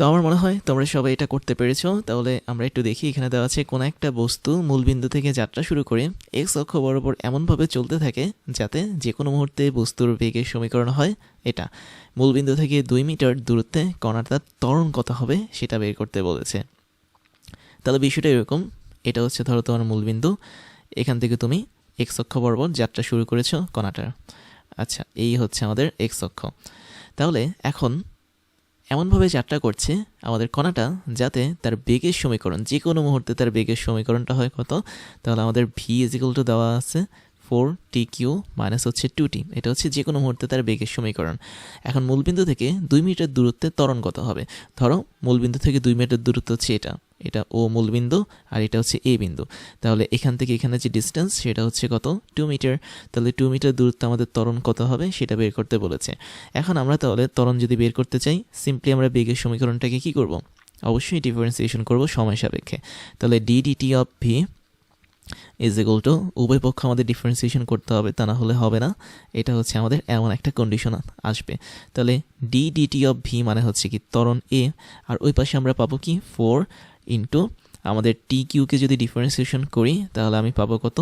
তো আমার মনে হয় তোমরা সবাই এটা করতে পেরেছ। তাহলে আমরা একটু দেখি, এখানে দেওয়া আছে, কোনো একটা বস্তু মূলবিন্দু থেকে যাত্রা শুরু করে এক্স অক্ষ বরাবর এমনভাবে চলতে থাকে যাতে যে কোনো মুহূর্তে বস্তুর বেগের সমীকরণ হয় এটা। মূলবিন্দু থেকে দুই মিটার দূরত্বে কণাটার ত্বরণ কত হবে সেটা বের করতে বলেছে। তাহলে বিষয়টা এরকম, এটা হচ্ছে ধরো তোমার মূলবিন্দু, এখান থেকে তুমি এক্স অক্ষ বরাবর যাত্রা শুরু করেছ কণাটার। আচ্ছা এই হচ্ছে আমাদের এক্স অক্ষ। তাহলে এখন এমনভাবে যাত্রা করছে, আমাদের কণাটা যাতে তার বেগের সমীকরণ, যে কোনো মুহূর্তে তার বেগের সমীকরণটা হয় কত, তাহলে আমাদের ভি ইজিক্যাল টু দেওয়া আছে ফোর টি কিউ মাইনাস হচ্ছে টু টি এটা হচ্ছে যে কোনো মুহূর্তে তার বেগের সমীকরণ। এখন মূলবিন্দু থেকে দুই মিটার দূরত্বে ত্বরণ কত হবে? ধরো মূলবিন্দু থেকে দুই মিটার দূরত্ব হচ্ছে এটা। এটা ও মূল বিন্দু আর এটা হচ্ছে এ বিন্দু। তাহলে এখান থেকে এখানে যে ডিস্টেন্স সেটা হচ্ছে কত? টু মিটার তাহলে টু মিটার দূরত্ব আমাদের ত্বরণ কত হবে? সেটা বের করতে বলেছে। এখন আমরা তাহলে ত্বরণ যদি বের করতে চাই সিম্পলি আমরা বেগের সমীকরণটাকে কি করব? অবশ্যই ডিফারেন্সিয়েশন করব সময় সাপেক্ষে। তাহলে d dt of v is equal to উভয় পক্ষ আমাদের ডিফারেন্সিয়েশন করতে হবে, তা না হলে হবে না। এটা হচ্ছে আমাদের এমন একটা কন্ডিশন আসবে। তাহলে ডি ডিটি অফ ভি মানে হচ্ছে কি ত্বরণ এ আর ওই পাশে আমরা পাবো কি? ফোর ইন্টু আমাদের টি কিউকে যদি ডিফারেন্সিয়েশন করি, তাহলে আমি পাবো কত?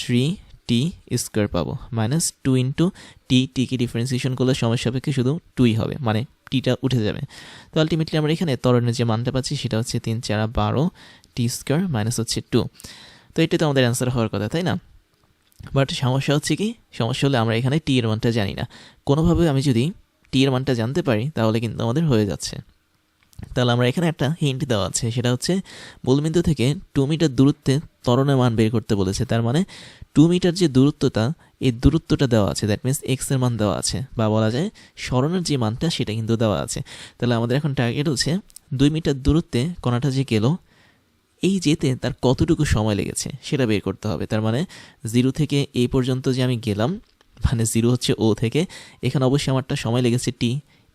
থ্রি টি স্কোয়ার পাবো। মাইনাস টু ইন্টু টি টিকে ডিফারেন্সিয়েশন করলে সময় সাপেক্ষে শুধু টুই হবে মানে টিটা উঠে যাবে। তো আলটিমেটলি আমরা এখানে ত্বরণের যে মানটা পাচ্ছি, সেটা হচ্ছে তিন চারা বারো টি স্কোয়ার মাইনাস হচ্ছে টু তো এটাই তো আমাদের অ্যান্সার হওয়ার কথা, তাই না? বাট সমস্যা হচ্ছে কি? সমস্যা হলে আমরা এখানে টি এর মানটা জানি না। কোনোভাবে আমি যদি টি এর মানটা জানতে পারি, তাহলে কিন্তু আমাদের হয়ে যাচ্ছে। তাহলে আমরা এখানে একটা হিন্ট দেওয়া আছে, সেটা হচ্ছে মূলবিন্দু থেকে টু মিটার দূরত্বে ত্বরণের মান বের করতে বলেছে, তার মানে টু মিটার যে দূরত্বটা, এই দূরত্বটা দেওয়া আছে দ্যাট মিনস এক্সের মান দেওয়া আছে, বা বলা যায় স্মরণের যে মানটা সেটা কিন্তু দেওয়া আছে। তাহলে আমাদের এখন টার্গেট হচ্ছে দুই মিটার দূরত্বে কণাটা যে গেল, এই যেতে তার কতটুকু সময় লেগেছে সেটা বের করতে হবে। তার মানে জিরো থেকে এই পর্যন্ত যে আমি গেলাম মানে জিরো হচ্ছে ও থেকে, এখানে অবশ্যই আমারটা সময় লেগেছে টি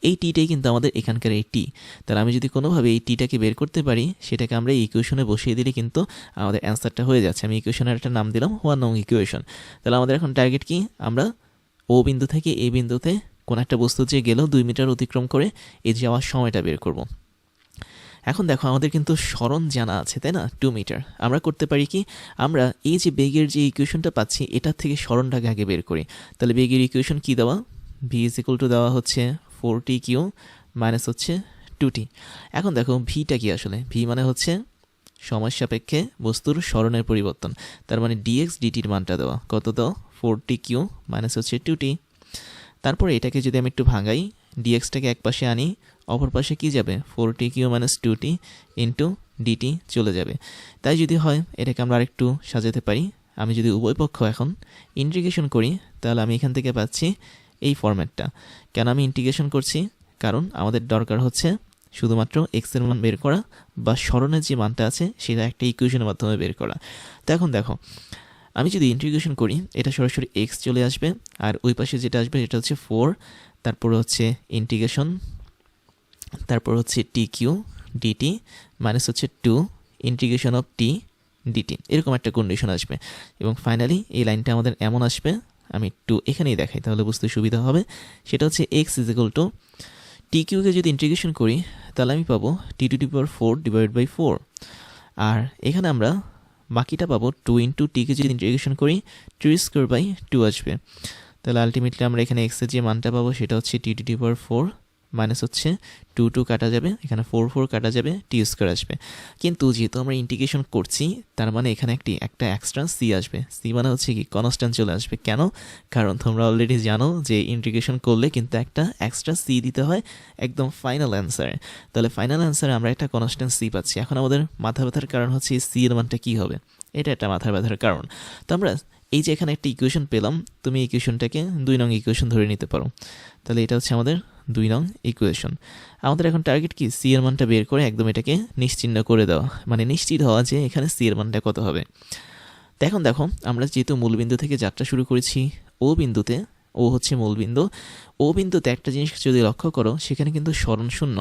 এই টিটাই কিন্তু আমাদের এখানকার এই টি। তাহলে আমি যদি কোনোভাবে এই টিটাকে বের করতে পারি, সেটাকে আমরা ইকুয়েশনে বসিয়ে দিলে কিন্তু আমাদের অ্যান্সারটা হয়ে যাচ্ছে। আমি ইকুয়েশনের একটা নাম দিলাম ওয়ান নং ইকুয়েশন তাহলে আমাদের এখন টার্গেট কি? আমরা ও বিন্দু থেকে এ বিন্দুতে কোনো একটা বস্তু যে গেলেও দুই মিটার অতিক্রম করে এই যাওয়ার সময়টা বের করব। এখন দেখো, আমাদের কিন্তু স্মরণ জানা আছে, তাই না? টু মিটার আমরা করতে পারি কি? আমরা এই যে বেগের যে ইকুয়েশনটা পাচ্ছি, এটার থেকে স্মরণটাকে আগে বের করি। তাহলে বেগের ইকুয়েশন কী দেওয়া? ভি ইজ ইকুয়াল টু দেওয়া হচ্ছে ফোর টি কিউ মাইনাস হচ্ছে টু টি এখন দেখো ভিটা কি আসলে? ভি মানে হচ্ছে সময় সাপেক্ষে বস্তুর স্মরণের পরিবর্তন। তার মানে ডিএক্স ডিটির মানটা দেওয়া। কত দেওয়া ফোর টি কিউ মাইনাস হচ্ছে টু টি তারপরে এটাকে যদি আমি একটু ভাঙাই ডিএক্সটাকে এক পাশে আনি, অপর পাশে কী যাবে? Four t cube minus two t into dt চলে যাবে। তাই যদি হয়, এটাকে আমরা আরেকটু সাজাতে পারি। আমি যদি উভয় পক্ষ এখন ইন্টিগ্রেশন করি, তাহলে আমি এখান থেকে পাচ্ছি এই ফরম্যাটটা কেন আমি ইন্টিগ্রেশন করছি? কারণ আমাদের দরকার হচ্ছে শুধুমাত্র এক্সের মান বের করা বা স্মরণের যে মানটা আছে সেটা একটা ইকুয়েশনের মাধ্যমে বের করা। তো এখন দেখো, আমি যদি ইন্টিগ্রেশন করি, এটা সরাসরি এক্স চলে আসবে আর ওই পাশে যেটা আসবে সেটা হচ্ছে ফোর তারপর হচ্ছে ইন্টিগ্রেশন তারপর হচ্ছে টি কিউ ডিটি মাইনাস হচ্ছে two integration of t dt এরকম একটা কন্ডিশন আসবে। এবং ফাইনালি এই লাইনটা আমাদের এমন আসবে আমি টু এখানেই দেখাই, তাহলে বুঝতে সুবিধা হবে। সেটা হচ্ছে x is equal to t কিউকে যদি ইন্টিগ্রেশন করি, তাহলে আমি পাবো t two t power four divide by four আর এখানে আমরা বাকিটা পাবো টু ইন্টু টিকে যদি ইন্টিগ্রেশন করি টু স্কোয়ার বাই টু আসবে। তাহলে আলটিমেটলি আমরা এখানে এক্সের যে মানটা পাবো, সেটা হচ্ছে t two t power four minus হচ্ছে টু টু কাটা যাবে, এখানে ফোর ফোর কাটা যাবে টি স্কোয়ার আসবে। কিন্তু যেহেতু আমরা ইন্টিগ্রেশন করছি, তার মানে এখানে একটি, একটা এক্সট্রা সি আসবে। সি মানে হচ্ছে কি কনস্ট্যান্ট চলে আসবে। কেন? কারণ তোমরা অলরেডি জানো যে ইন্টিগ্রেশন করলে কিন্তু একটা এক্সট্রা সি দিতে হয়, একদম ফাইনাল অ্যান্সারে তাহলে ফাইনাল অ্যান্সারে আমরা একটা কনস্ট্যান্ট সি পাচ্ছি। এখন আমাদের মাথা ব্যথার কারণ হচ্ছে সি এর মানটা কী হবে? এটা একটা মাথা ব্যথার কারণ। তো আমরা এই যে এখানে একটা ইকুয়েশন পেলাম, তুমি ইকুয়েশনটাকে দুই নং ইকুয়েশন ধরে নিতে পারো। তাহলে এটা হচ্ছে আমাদের দুই নং ইকুয়েশন আমাদের এখন টার্গেট কি? সি এর মানটা বের করে একদম এটাকে নিশ্চিন্ন করে দেওয়া। মানে নিশ্চিত হওয়া যে এখানে সি এর মানটা কত হবে। এখন দেখো, আমরা যেহেতু মূলবিন্দু থেকে যাত্রা শুরু করেছি, ও বিন্দুতে, ও হচ্ছে মূলবিন্দু। ও বিন্দুতে একটা জিনিস যদি লক্ষ্য করো, সেখানে কিন্তু স্মরণ শূন্য।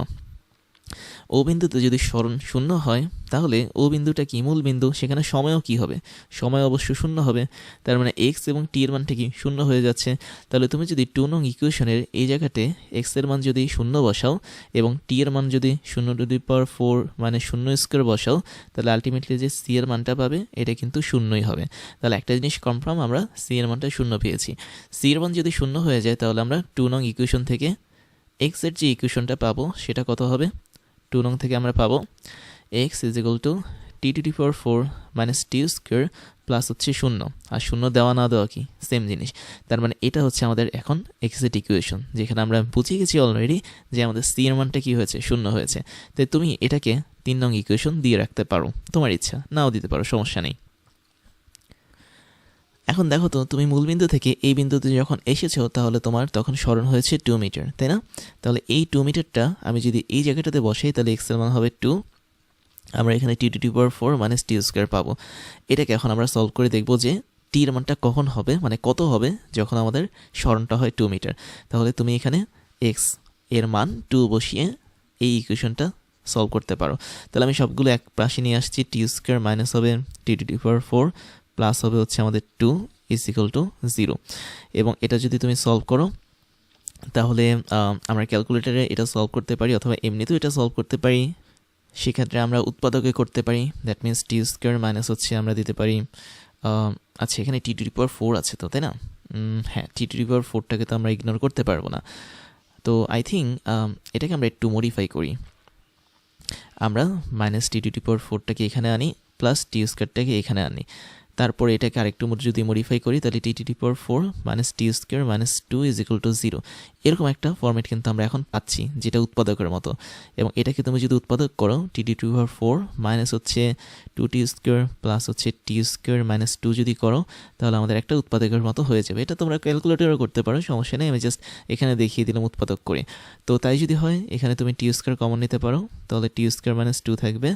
ও বিন্দুতে যদি স্মরণ শূন্য হয়, তাহলে ও বিন্দুটা কি মূল বিন্দু? সেখানে সময়ও কি হবে? সময় অবশ্য শূন্য হবে। তার মানে এক্স এবং টি এর মানটা কি শূন্য হয়ে যাচ্ছে? তাহলে তুমি যদি টু নং ইকুয়েশনের এই জায়গাতে এক্সের মান যদি শূন্য বসাও এবং টি এর মান যদি শূন্য টু দি পাওয়ার ফোর মানে শূন্য স্কোয়ার বসাও, তাহলে আলটিমেটলি যে সি এর মানটা পাবে, এটা কিন্তু শূন্যই হবে। তাহলে একটা জিনিস কনফার্ম আমরা সি এর মানটা শূন্য পেয়েছি। সি এর মান যদি শূন্য হয়ে যায়, তাহলে আমরা টু নং ইকুয়েশন থেকে এক্সের যে ইকুয়েশনটা পাবো, সেটা কত হবে? টু নং থেকে আমরা পাবো। X is equal to t two t four four minus t square plus হচ্ছে শূন্য। আর শূন্য দেওয়া না দেওয়া কি? সেম জিনিস। তার মানে এটা হচ্ছে আমাদের এখন এক্সিট ইকুয়েশন যেখানে আমরা বুঝে গেছি অলরেডি যে আমাদের সি এর মানটা কী হয়েছে? শূন্য হয়েছে। তাই তুমি এটাকে তিন নং ইকুয়েশন দিয়ে রাখতে পারো। তোমার ইচ্ছা, নাও দিতে পারো, সমস্যা নেই। এখন দেখো তো, তুমি মূলবিন্দু থেকে এই বিন্দুতে যখন এসেছ, তাহলে তোমার তখন স্মরণ হয়েছে টু মিটার তাই না? তাহলে এই টু মিটারটা আমি যদি এই জায়গাটাতে বসাই, তাহলে এক্সেল মান হবে টু আমরা এখানে t two t power four minus t square পাবো। এটাকে এখন আমরা সলভ করে দেখব যে টির মানটা কখন হবে মানে কত হবে, যখন আমাদের স্মরণটা হয় টু মিটার তাহলে তুমি এখানে এক্সের মান টু বসিয়ে এই ইকুয়েশনটা সলভ করতে পারো। তাহলে আমি সবগুলো এক পাশে নিয়ে আসছি টি স্কোয়ার মাইনাস হবে t two t power four plus হবে হচ্ছে আমাদের two is equal to zero এবং এটা যদি তুমি সলভ করো, তাহলে আমরা ক্যালকুলেটারে এটা সলভ করতে পারি অথবা এমনিতেও এটা সলভ করতে পারি। সেক্ষেত্রে আমরা উৎপাদকে করতে পারি। That means t square minus হচ্ছে আমরা দিতে পারি। আচ্ছা এখানে টি টু পাওয়ার ফোর আছে তো, তাই না? হ্যাঁ টি টু পাওয়ার ফোরটাকে তো আমরা ইগনোর করতে পারব না। তো আই থিঙ্ক এটাকে আমরা একটু মডিফাই করি। আমরা মাইনাস টি টু পাওয়ার ফোরটাকে এখানে আনি প্লাস টি স্কোয়ারটাকে এখানে আনি। তারপরে এটাকে আরেকটু যদি মডিফাই করি, তাহলে t t power four minus t square minus two is equal to zero এরকম একটা ফর্মেট কিন্তু আমরা এখন পাচ্ছি, যেটা উৎপাদকের মতো। এবং এটাকে তুমি যদি উৎপাদক করো t t two power four minus হচ্ছে টু টি স্কোয়ার প্লাস হচ্ছে টি স্কোয়ার মাইনাস টু যদি করো, তাহলে আমাদের একটা উৎপাদকের মতো হয়ে যাবে। এটা তোমরা ক্যালকুলেটরও করতে পারো, সমস্যা নেই, আমি জাস্ট এখানে দেখিয়ে দিলাম উৎপাদক করে। তো তাই যদি হয়, এখানে তুমি টি স্কোয়ার কমন নিতে পারো, তাহলে টি স্কোয়ার মাইনাস টু থাকবে।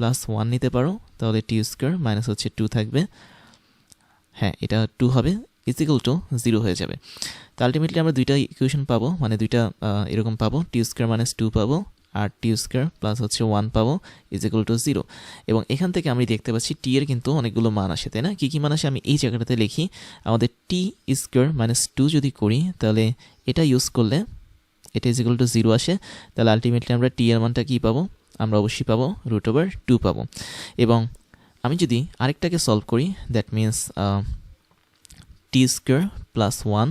প্লাস ওয়ান নিতে পারো, তাহলে টি স্কোয়ার মাইনাস হচ্ছে টু থাকবে। হ্যাঁ এটা টু হবে ইজিক্যাল টু জিরো হয়ে যাবে। তো আলটিমেটলি আমরা দুইটা ইকুয়েশন পাবো মানে দুইটা এরকম পাবো টি স্কোয়ার মাইনাস টু পাবো, আর টি স্কোয়ার প্লাস হচ্ছে ওয়ান পাবো ইজ ইকুয়াল টু জিরো এবং এখান থেকে আমি দেখতে পাচ্ছি টি এর কিন্তু অনেকগুলো মান আসে, তাই না? কী কী মান আসে আমি এই জায়গাটাতে লিখি। আমাদের টি স্কোয়ার মাইনাস টু যদি করি, তাহলে এটা ইউজ করলে এটা ইজ ইকুয়াল টু জিরো আসে। তাহলে আলটিমেটলি আমরা টি এর মানটা কী পাবো? আমরা অবশ্যই পাবো রুট ওভার টু পাবো। এবং আমি যদি আরেকটাকে সলভ করি that means t square plus one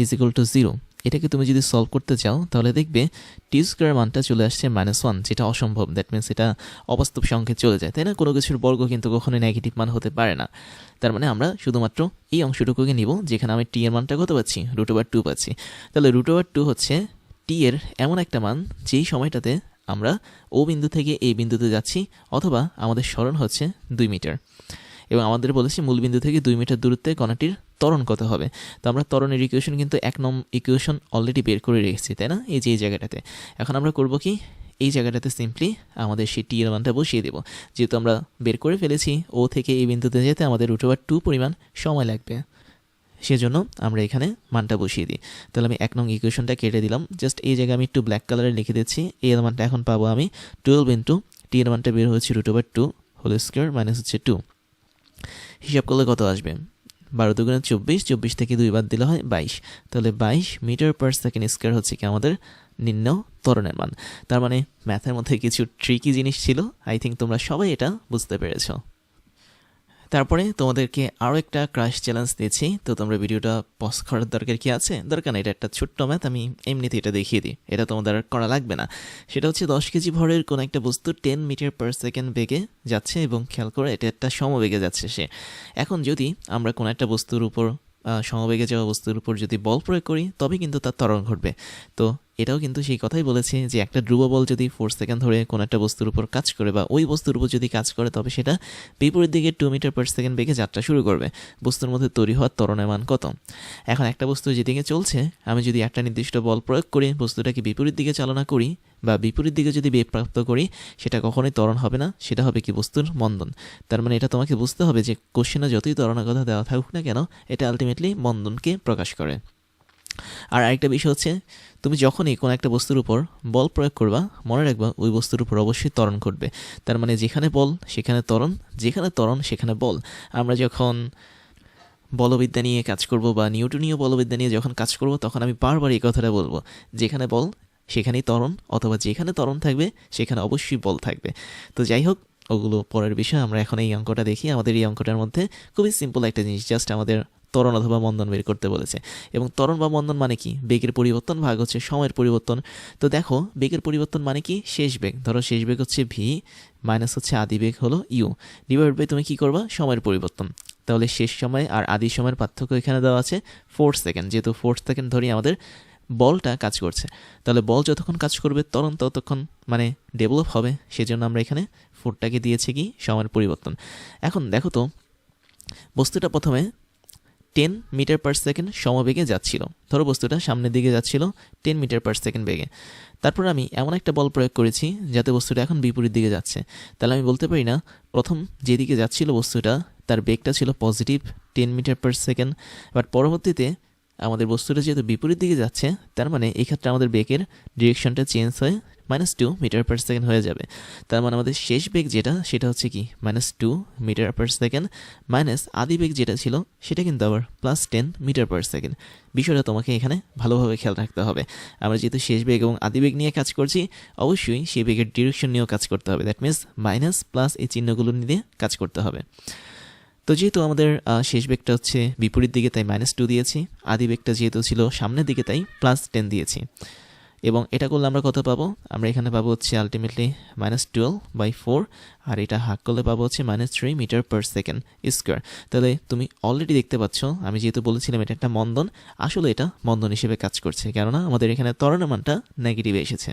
is equal to zero এটাকে তুমি যদি সলভ করতে চাও, তাহলে দেখবে টি স্কোয়ার মানটা চলে আসছে মাইনাস ওয়ান যেটা অসম্ভব। দ্যাট মিনস এটা অবাস্তব সংখ্যে চলে যায়, তাই না? কোনো কিছুর বর্গ কিন্তু কখনোই নেগেটিভ মান হতে পারে না। তার মানে আমরা শুধুমাত্র এই অংশটুকুকে নিব, যেখানে আমি টি এর মানটা কত পাচ্ছি? রুট ওভার টু পাচ্ছি। তাহলে রুট ওভার টু হচ্ছে টি এর এমন একটা মান, যেই সময়টাতে আমরা ও বিন্দু থেকে এই বিন্দুতে যাচ্ছি, অথবা আমাদের স্মরণ হচ্ছে দুই মিটার। এবং আমাদের বলেছি মূলবিন্দু থেকে দুই মিটার দূরত্বে কণাটির ত্বরণ কত হবে। তো আমরা ত্বরণের ইকুয়েশন কিন্তু এক নম ইকুয়েশন অলরেডি বের করে রেখেছি, তাই না? এই যে এই জায়গাটাতে। এখন আমরা করব কি? এই জায়গাটাতে সিম্পলি আমাদের সেই টি এর মানটা বসিয়ে দেবো। যেহেতু আমরা বের করে ফেলেছি, ও থেকে এই বিন্দুতে যেতে আমাদের রুট ওভার টু পরিমাণ সময় লাগবে। সেজন্য আমরা এখানে মানটা বসিয়ে দিই। তাহলে আমি এক নং ইকুয়েশনটা কেটে দিলাম। জাস্ট এই জায়গায় আমি একটু ব্ল্যাক কালারে লিখে দিচ্ছি। এই এর মানটা এখন পাবো আমি টুয়েলভ ইন্টু টি এর মানটা বের হচ্ছে root over two whole square minus হচ্ছে টু হিসাব করলে কত আসবে? বারো দুগুণে চব্বিশ চব্বিশ থেকে দুই বাদ দিলে হয় বাইশ। তাহলে বাইশ মিটার পার সেকেন্ড স্কোয়ার হচ্ছে কি আমাদের নিম্ন ত্বরণের মান। তার মানে ম্যাথের মধ্যে কিছু ট্রিকি জিনিস ছিল। আই থিঙ্ক তোমরা সবাই এটা বুঝতে পেরেছ। তারপরে তোমাদেরকে আরও একটা ক্রাশ চ্যালেঞ্জ দিয়েছি। তো তোমরা ভিডিওটা পজ করার দরকার কি আছে? দরকার না এটা একটা ছোট্ট ম্যাথ আমি এমনিতে এটা দেখিয়ে দিই। এটা তোমাদের করা লাগবে না। সেটা হচ্ছে দশ কেজি ভরের কোনো একটা বস্তু টেন মিটার পার সেকেন্ড বেগে যাচ্ছে এবং খেয়াল করে, এটা একটা সমবেগে যাচ্ছে সে। এখন যদি আমরা কোনো একটা বস্তুর উপর সমবেগে যাওয়া বস্তুর উপর যদি বল প্রয়োগ করি তবে কিন্তু তার ত্বরণ ঘটবে। তো এটাও কিন্তু সেই কথাই বলেছে যে একটা ধ্রুব বল যদি ফোর সেকেন্ড ধরে কোনো একটা বস্তুর উপর কাজ করে বা ওই বস্তুর উপর যদি কাজ করে, তবে সেটা বিপরীত দিকে টু মিটার পার সেকেন্ড বেগে যাত্রা শুরু করবে। বস্তুর মধ্যে তৈরি হওয়ার ত্বরণের মান কত? এখন একটা বস্তু যেদিকে চলছে, আমি যদি একটা নির্দিষ্ট বল প্রয়োগ করি, বস্তুটাকে বিপরীত দিকে চালনা করি বা বিপরীত দিকে যদি বেগ প্রাপ্ত করি, সেটা কখনোই ত্বরণ হবে না, সেটা হবে কি বস্তুর মন্দন। তার মানে এটা তোমাকে বুঝতে হবে যে কোশ্চেনে যতই ত্বরণের কথা দেওয়া থাকুক না কেন, এটা আলটিমেটলি মন্দনকে প্রকাশ করে। আর আরেকটা বিষয় হচ্ছে, তুমি যখনই কোনো একটা বস্তুর উপর বল প্রয়োগ করবা, মনে রাখবা ওই বস্তুর উপর অবশ্যই ত্বরণ করবে তার মানে যেখানে বল, সেখানে ত্বরণ, যেখানে ত্বরণ, সেখানে বল। আমরা যখন বলবিদ্যা নিয়ে কাজ করব বা নিউটনীয় বলবিদ্যা নিয়ে যখন কাজ করব, তখন আমি বারবার এই কথাটা বলব, যেখানে বল, সেখানেই ত্বরণ, অথবা যেখানে ত্বরণ থাকবে, সেখানে অবশ্যই বল থাকবে। তো যাই হোক, ওগুলো পরের বিষয়, আমরা এখন এই অঙ্কটা দেখি। আমাদের এই অঙ্কটার মধ্যে খুবই সিম্পল একটা জিনিস জাস্ট আমাদের ত্বরণ অথবা মন্দন বের করতে বলেছে। এবং ত্বরণ বা মন্দন মানে কি? বেগের পরিবর্তন, ভাগ হচ্ছে সময়ের পরিবর্তন। তো দেখো, বেগের পরিবর্তন মানে কি? শেষ বেগ। ধরো শেষ বেগ হচ্ছে ভি মাইনাস হচ্ছে আদি বেগ হলো ইউ ডিভাইড বাই তুমি কি করবা? সময়ের পরিবর্তন। তাহলে শেষ সময় আর আদি সময়ের পার্থক্য এখানে দেওয়া আছে ফোর সেকেন্ড যেহেতু ফোর সেকেন্ড ধরি আমাদের বলটা কাজ করছে। তাহলে বল যতক্ষণ কাজ করবে তরণ ততক্ষণ মানে ডেভেলপ হবে। সেজন্য আমরা এখানে ফোরটাকে দিয়েছি কি? সময়ের পরিবর্তন। এখন দেখো তো, বস্তুটা প্রথমে টেন মিটার পার সেকেন্ড সমবেগে যাচ্ছিল। ধরো বস্তুটা সামনের দিকে যাচ্ছিল টেন মিটার পার সেকেন্ড বেগে। তারপর আমি এমন একটা বল প্রয়োগ করেছি যাতে বস্তুটা এখন বিপরীত দিকে যাচ্ছে। তাহলে আমি বলতে পারি না, প্রথম যেদিকে যাচ্ছিল বস্তুটা, তার বেগটা ছিল positive ten metre per second but পরবর্তীতে আমাদের বস্তুটা যেহেতু বিপরীত দিকে যাচ্ছে, তার মানে এক্ষেত্রে আমাদের বেগের ডিরেকশনটা চেঞ্জ হয়ে minus two metre per second হয়ে যাবে। তার মানে আমাদের শেষ বেগ যেটা, সেটা হচ্ছে কি? Minus two metre per second minus আদি বেগ যেটা ছিল, সেটা কিন্তু আবার plus ten metre per second বিষয়টা তোমাকে এখানে ভালোভাবে খেয়াল রাখতে হবে। আমরা যেহেতু শেষ বেগ এবং আদি বেগ নিয়ে কাজ করছি, অবশ্যই সেই বেগের ডিরেকশন নিয়েও কাজ করতে হবে। দ্যাট মিনস মাইনাস প্লাস এই চিহ্নগুলো নিয়ে কাজ করতে হবে। তো যেহেতু আমাদের শেষ বেগটা হচ্ছে বিপরীত দিকে, তাই মাইনাস টু দিয়েছি। আদি বেগটা যেহেতু ছিল সামনের দিকে, তাই প্লাস টেন দিয়েছি। এবং এটা করলে আমরা কত পাবো? আমরা এখানে পাবো হচ্ছে ultimately minus twelve by four আর এটা হাক করলে পাবো হচ্ছে minus three metre per second square তাহলে তুমি অলরেডি দেখতে পাচ্ছ, আমি যেহেতু বলেছিলাম এটা একটা মন্দন, আসলে এটা মন্দন হিসেবে কাজ করছে, কেননা আমাদের এখানে তরণের মানটা নেগেটিভ এসেছে।